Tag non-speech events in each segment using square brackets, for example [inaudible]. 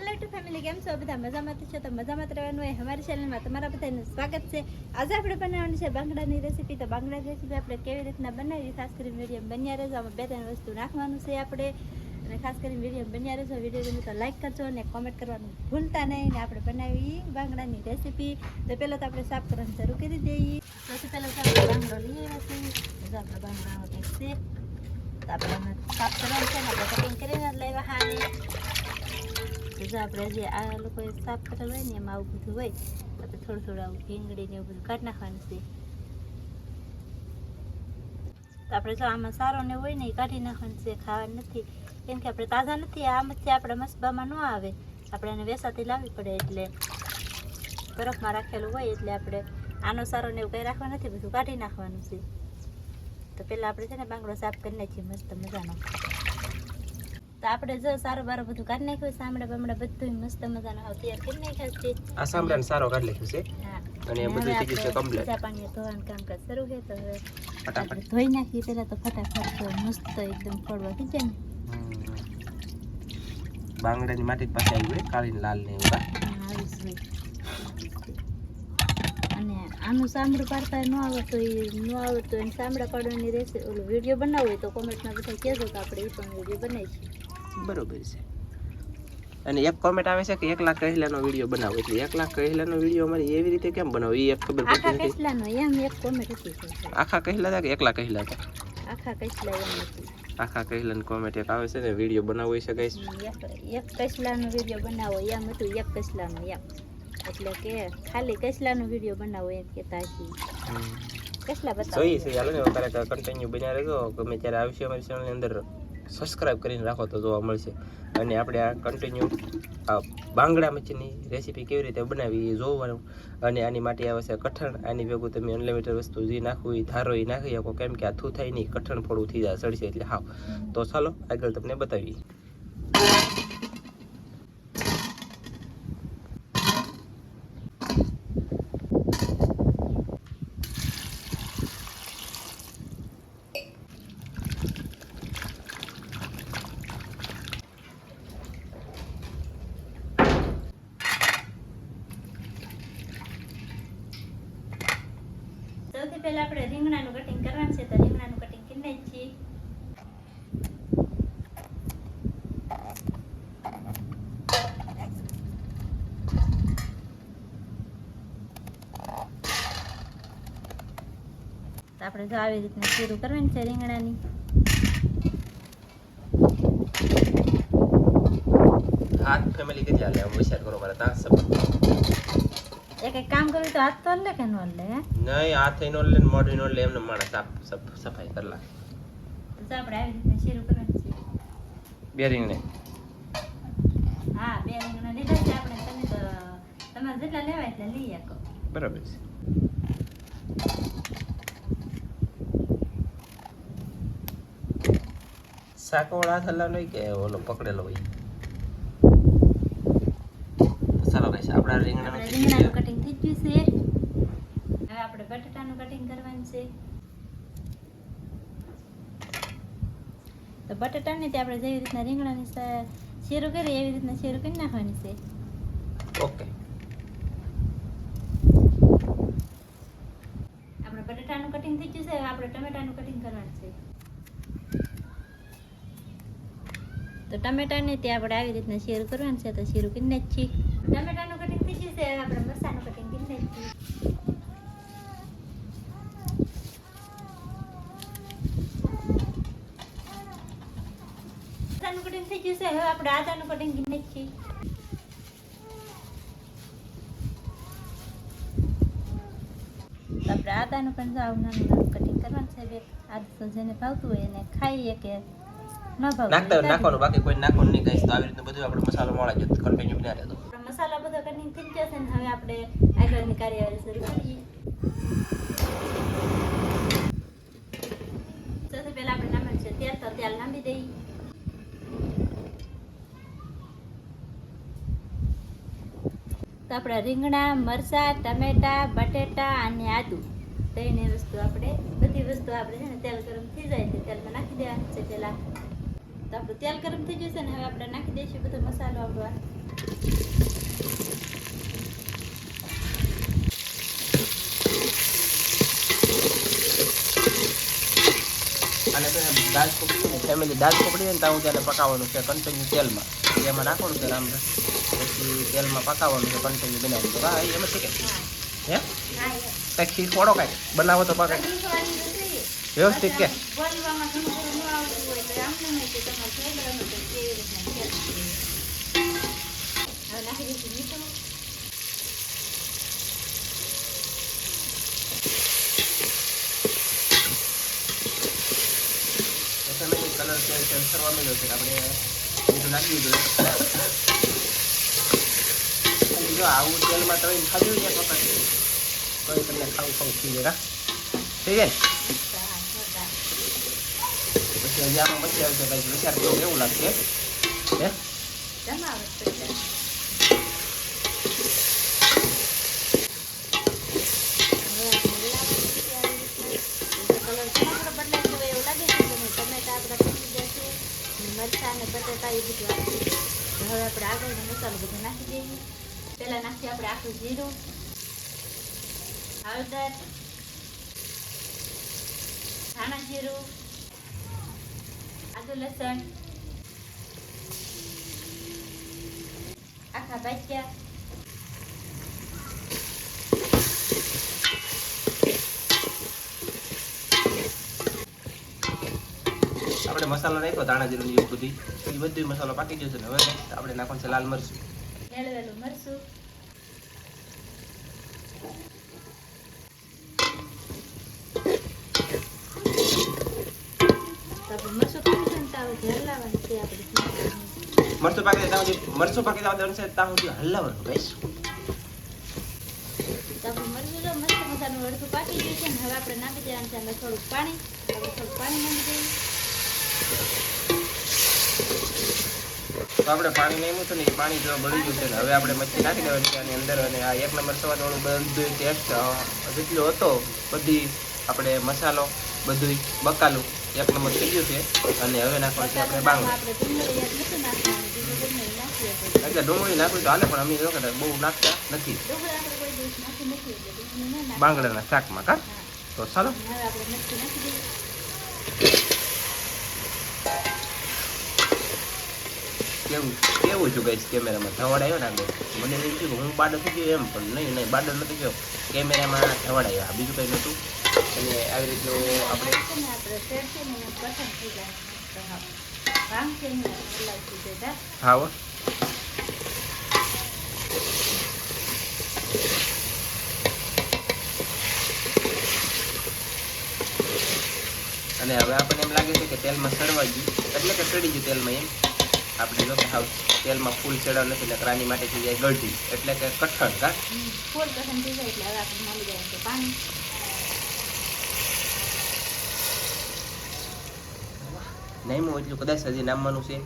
હાલો family કેમ છો બધા મજામાં તો છો તો મજામાં રહેવાનું હોય અમારી ચેનલમાં તમારા બધાનું સ્વાગત છે. આજે આપણે બનાવવાની છે બાંગડાની રેસીપી તો બાંગડાની રેસીપી આપણે કેવી રીતના બનાવી ખાસ કરીને વીડિયો બન્યા રહેજો. આમાં બે ત્રણ વસ્તુ નાખવાનું છે આપણે. અને ખાસ કરીને વીડિયો બન્યા રહેજો. વીડિયો તો લાઈક કરજો અને કોમેન્ટ કરવાનું ભૂલતા નહીં. ને આપણે બનાવી બાંગડાની રેસીપી તો પહેલાં તો આપણે સાફ કરવાનું શરૂ કરી દઈએ. સૌથી પહેલાં બાંગડો લઈ આવ્યા છીએ. બાંગડાનો કંઈક છે આપણે સાફ કરવાનું છે ને આપણે કટિંગ કરીને લેવા હાને તો આપણે જે આ લોકોએ સાફ કરેલું હોય ને એમાં આવું બધું હોય તો આપણે થોડું થોડું આવું ભીંગડી ને એવું બધું કાઢી નાખવાનું છે. આપણે જો આમાં સારો ને હોય ને એ કાઢી નાખવાનું છે, ખાવાનું નથી. કેમ કે આપણે તાજા નથી આમાંથી આપણે મસબામાં ન આવે. આપણે એને વેસાથી લાવવી પડે એટલે બરફમાં રાખેલું હોય એટલે આપણે આનો સારો ને એવું કંઈ રાખવા નથી, બધું કાઢી નાખવાનું છે. તો પહેલાં આપણે છે ને બાંગડો સાફ કરી નાખીએ, મસ્ત મજાનો. તો આપણે જો સારો બારો બધું કાઢી નાખ્યું સાંભળે બામડે બધું મસ્ત મજાનું હાવ તૈયાર કરી નાખ્યા છે. આ સાંભળાને સારો કાઢી લખ્યું છે. અને બધું થઈ ગયું છે complete. બીજા પાણીએ ધોવાનું કામકાજ શરૂ છે તો હવે ફટાફટ. ધોઈ નાખીએ પેલા તો ફટાફટ તો મસ્ત એકદમ ફળવા થઈ જાય ને. બાંગડાની માટી પાસે આવી હોય કાળી લાલ ને હોય. અને આનું સાંભળું પાડતા ન આવડતો એ ન આવડતો એને સાંભળા પાડવાની રહેશે ઓલું વીડિયો બનાવવો હોય તો કોમેન્ટમાં બધા કહેજો કે આપણે એ પણ વીડિયો બનાવીશું બરોબર છે. અને એક કોમેન્ટ આવે છે કે એક લાખ કહેલાનો વીડિયો બનાવો. એટલે એક લાખ કહેલાનો વીડિયો અમારે એવી રીતે કેમ બનાવો? એ એક ખબર પડતી નથી. એમ એક કોમેન્ટ આખા કહેલા હતા કે એકલા કહેલા હતા? આખા કહેલા એમ આખા કહેલાની કોમેન્ટ એક આવે છે ને વીડિયો બનાવો છે ગાઈસ એક કહેલાનો વીડિયો બનાવો એમ હતું એક કહેલાનો એમ. એટલે કે ખાલી કહેલાનો વીડિયો બનાવો એમ કહેતા હતી કહેલા બતાવો જોઈએ છે ચાલો ને અત્યારે કન્ટિન્યુ બન્યા રહેજો. ગમે ત્યારે આવશે અમારી ચેનલની અંદર. સબસ્ક્રાઇબ કરીને રાખો તો જોવા મળશે. અને આપણે આ કન્ટિન્યુ આ બાંગડા મચ્છીની રેસીપી કેવી રીતે બનાવી એ જોવાનું. અને આની માટે આવે છે કઠણ. આની ભેગું તમે અનલિમિટેડ વસ્તુ જે નાખવું એ ધારો એ નાખી શકો. કેમ કે આ થૂ થાય નહીં, કઠણ ફોડું થઈ જાય, સડશે એટલે હાવ. તો ચાલો, આગળ તમને બતાવીએ સૌથી પહેલા આપણે રીંગણાનું કટિંગ કરવાનું છે તો રીંગણાનું કટિંગ કરી નાખીએ તો આપણે જો આવી રીતના શીરું કરવાની છે રીંગણાની. હાથ ફેમિલી કેટલી હાલે હું વિચાર કરો મારા તાસ સબ એક એક કામ કરવું તો હાથ તો લે કે ન લે નહીં હાથ નો લે ને મોઢું નો લે એમને માણસ સાફ સફ- સફાઈ કરલા તો આપણે આવી રીતના શરૂ કરવાની છે. બે રીંગણે. હા બે રીંગણા લીધા છે આપણે. તમે તો તમારે જેટલા લેવાય એટલે લઈ શકો. બરાબર છે. શાકવાળા હાથ હલાવવાનો કે ઓલો પકડેલો હોય. ચાલો ગાઈસ આપણા રીંગણાનું રીંગણાનું કટિંગ થઈ ગયું છે. હવે આપણે બટાટાનું કટિંગ કરવાનું છે. તો બટાટાને તે આપણે જેવી રીતના રીંગણાની શેરો કરીએ કરી એવી રીતના શેરો કરી નાખવાની છે. ઓકે. આપણે બટાટાનું કટિંગ થઈ ગયું છે હવે આપણે ટમેટાનું કટિંગ કરવાનું છે. તો ટમેટાને તે આપણે આવી રીતના શેર કરવાનું છે તો શેર કરી નાખીએ. ટમેટાનું કટિંગ થઈ જશે આપણે મસાનું કટિંગ કરી મરચાંનું કટિંગ થઈ જશે, હવે આપણે આદાનું કટિંગ કરી નાખીએ. તો આપણે આદાનું પણ જો આવું નાનું નાનું કટિંગ કરવાનું છે આદુ જેને ભાવતું હોય એને ખાઈએ કે નાખતા હોય. નાખવાનું બાકી કોઈ નાખવાનું નહીં કહીશ તો આવી રીતે બધું આપણે મસાલો મળે જ કન્ટિન્યુ બન્યા રહેતો. મસાલા બધા કટિંગ થઈ જશે ને હવે આપણે આગળની કાર્યવાહી શરૂ કરીએ. સૌથી પહેલા આપણે નાખવાનું છે તેલ તો તેલ નાખી દઈએ. તો આપણા રીંગણા મરચાં ટમેટા બટેટા અને આદુ ત્રણેય વસ્તુ આપણે બધી વસ્તુ આપણે છે ને તેલ ગરમ થઈ જાય છે તેલમાં નાખી દેવાનું છે પહેલાં. તો આપણું તેલ ગરમ થઈ જશે ને હવે આપણે નાખી દઈશું બધો મસાલો આપણો. અને દાળ ને ફેમિલી દાળ પકડી ને ત્યાં ત્યારે પકાવવાનું છે કન્ટિન્યુ તેલમાં. એમાં નાખવાનું છે રામ પછી તેલમાં પકાવવાનું છે કન્ટિન્યુ બનાવવાનું. છે હા એમ હે? એ. કંઈક કાંઈક બનાવો તો પાકા શીખવાની તો જોઈએ. વ્યવસ્થિત કે બોલવામાં ઘણું ખરું ન આવડતું હોય તો આમ ન હોય તમારે નાખી દઈશું મીઠું. કલર ચેન્જ ચેન્જ કરવા છે આપણે બીજું નાખી દીધું જો આવું તેલમાં તમે ખાધું એક વખત કોઈ તમને ખાવું ખાવું થઈ હા? થઈ જાય. પછી હજી આમાં પછી આવશે ભાઈ, વિચાર કરો, કેવું લાગશે? હે? છે છે મરચાં અને બટેટા એ બધું આપી હવે આપણે આગળનો મસાલો બધો નાખી દઈએ પહેલાં નાખીએ આપણે આખું જીરું હળદર ધાણા જીરું આદુ લસણ આખા ભાજ્યા આપણે મસાલો નાખ્યો ધાણા જીરું બધું બધી એ બધું મસાલો પાકી ગયો છે ને હવે? આપણે નાખવાનું છે લાલ મરચું. મરચું તો આપણે મરચું પાકી જાય ને તો હવે હલાવવાનું છે આપણે મરચું પાકી ત્યાં સુધી મરચું પાકી દેવાનું છે ત્યાં સુધી હલાવવાનું ગાઈસ આપણે પાણી નહીં મૂકતું ને પાણી જો બળી ગયું છે હવે આપણે મચ્છી નાખી દેવાની છે આની અંદર અને આ એક નંબર સ્વાદ વાળું બધું ટેસ્ટ જેટલો હતો, બધી આપણે મસાલો બધું બકાલું. એક નંબર થઈ ગયું છે. અને હવે નાખવાનું છે આપણે બાંગડું એટલે ડુંગળી નાખ્યું તો હાલે, પણ અમે વખત બહુ નાખતા નથી. બાંગડાના શાકમાં કા. તો ચાલો. કેવું કેવું છું ગઈશ કેમેરામાં ધવાડ આવ્યો ને મને એમ કે હું બાડો થઈ ગયો એમ, પણ નહીં નહીં, બાડો નથી ગયો કેમેરામાં ધવાડ આવ્યા. બીજું કંઈ નહોતું. અને આવી રીતનું આપણે હા અને હવે આપણને એમ લાગે છે કે તેલમાં સડવા ગયું. એટલે કે સડી ગયું તેલમાં એમ. આપણે જો હાવ તેલમાં ફૂલ ચડાવ નથી, એટલે રાની માટે થઈ જાય ગળતી એટલે કે કઠણ કા? ફૂલ પસંદ થઈ જાય એટલે હવે આપણે મળી જાય પાણી. નાઈમું એટલું કદાચ હજી નામવાનું છે.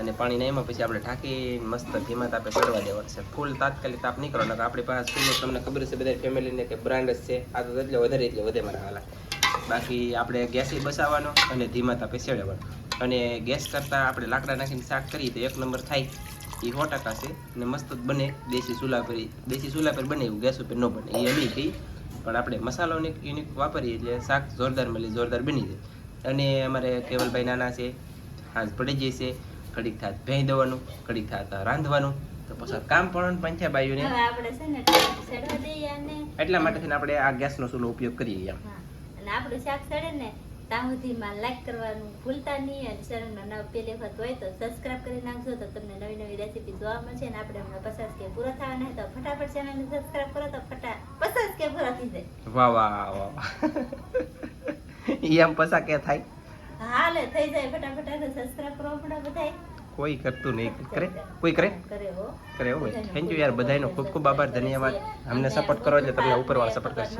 અને પાણી નાયમાં પછી આપણે ઢાંકી મસ્ત ધીમા તાપે ચડવા દેવાનું છે. ફૂલ તાત્કાલિક તાપ નહીં કરવાનો આપણી પાસે ફૂલનો તમને ખબર છે બધા ફેમિલીને કે બ્રાન્ડ જ છે. આ તો એટલે વધારે એટલે વધે મારા બાકી આપણે ગેસે બસાવવાનો અને ધીમા તાપે ચડાવવાનો અને ગેસ કરતાં આપણે લાકડા નાખીને શાક કરીએ તો એક નંબર થાય. એ સો ટકા છે અને મસ્ત બને. દેશી ચૂલા પર દેશી ચૂલા પર બને એવું ગેસ ઉપર ન બને. એ અમી ગઈ પણ આપણે મસાલો યુનિક વાપરીએ એટલે શાક જોરદાર મળી, જોરદાર બની જાય. અને અમારે કેવલભાઈ નાના છે હાથ પડી જશે ઘડીક થાત ભેંઈ દેવાનું ઘડીક થાત રાંધવાનું તો પછી કામ પણ છે ને દઈએ અને એટલા માટે થઈને આપણે આ ગેસનો ચૂલો ઉપયોગ કરીએ એમ. અને આપણું શાક સડે ને ત્યાં સુધીમાં લાઈક કરવાનું ભૂલતા નહીં અને ચેનલમાં નવ પહેલી વખત હોય તો સબસ્ક્રાઇબ કરી નાખજો તો તમને નવી નવી રેસીપી જોવા મળશે અને આપણે હમણાં પચાસ કે પૂરા થવાના તો ફટાફટ ચેનલને સબસ્ક્રાઇબ કરો તો ફટા પચાસ કે પૂરા થઈ જાય. વાહ વાહ વાહ. [laughs] એમ પસા કે થાય હાલે થઈ જાય ફટાફટ સબસ્ક્રાઇબ કરો પડે બધાય કોઈ કરતું નહીં કરે કોઈ કરે કરે હો કરે હો થેન્ક યુ યાર બધાયનો ખૂબ ખૂબ આભાર ધન્યવાદ અમને સપોર્ટ કરો એટલે તમને ઉપરવાળા સપોર્ટ કરશે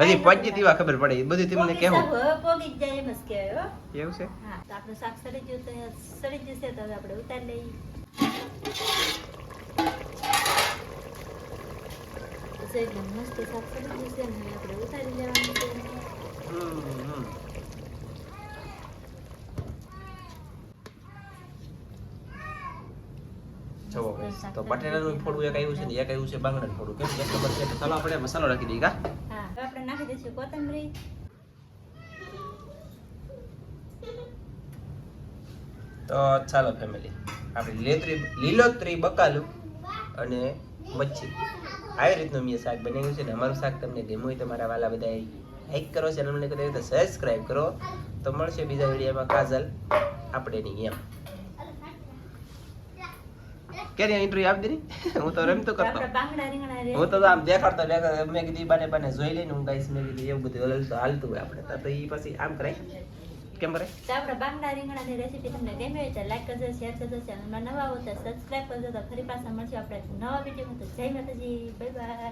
હજી પહોંચી દીવા ખબર પડે એ બધું તમને કેવું પોગી જાય એમ જ કહેવાય એવું છે હા તો આપણું શાક સડી ગયું તો સડી જશે તો હવે આપણે ઉતારી લઈએ છે એકદમ મસ્ત શાક સડી જશે અને આપણે ઉતારી લેવાનું છે. તો બટેટાનું ફોડું એક આવ્યું છે ને એક આવ્યું છે બાંગડાનું ફોડું કેમ એક નંબર છે તો ચાલો આપણે મસાલો રાખી દઈએ કા હા આપણે નાખી દઈશું કોથમરી તો ચાલો ફેમિલી આપણે લીલોતરી લીલોતરી બકાલું અને મચ્છી આવી રીતનું મેં શાક બનાવ્યું છે ને અમારું શાક તમને ગમ્યું હોય તમારા વાલા બધા લાઈક કરો ચેનલને કરી તો સબસ્ક્રાઈબ કરો. તો મળશે બીજા વિડીયોમાં કાજલ આપણે નહીં એમ. ક્યારે ઇન્ટરવ્યુ આપી દીધી? [laughs] હું તો રમતો કરતો. હું તો આમ દેખાડતો મેં કીધું બાને બાને જોઈ લઈને હું ગાઈસ મેં કીધું એવું બધું હલતું હાલતું હોય આપણે તો એ પછી આમ કરાય. કેમ કરાય તો આપણે બાંગડા રીંગણાની રેસીપી તમને ગમી હોય તો લાઈક કરજો શેર કરજો ચેનલમાં નવા હો તો સબસ્ક્રાઈબ કરજો તો ફરી પાછા મળશું આપણે નવા વિડીયોમાં તો જય માતાજી બાય બાય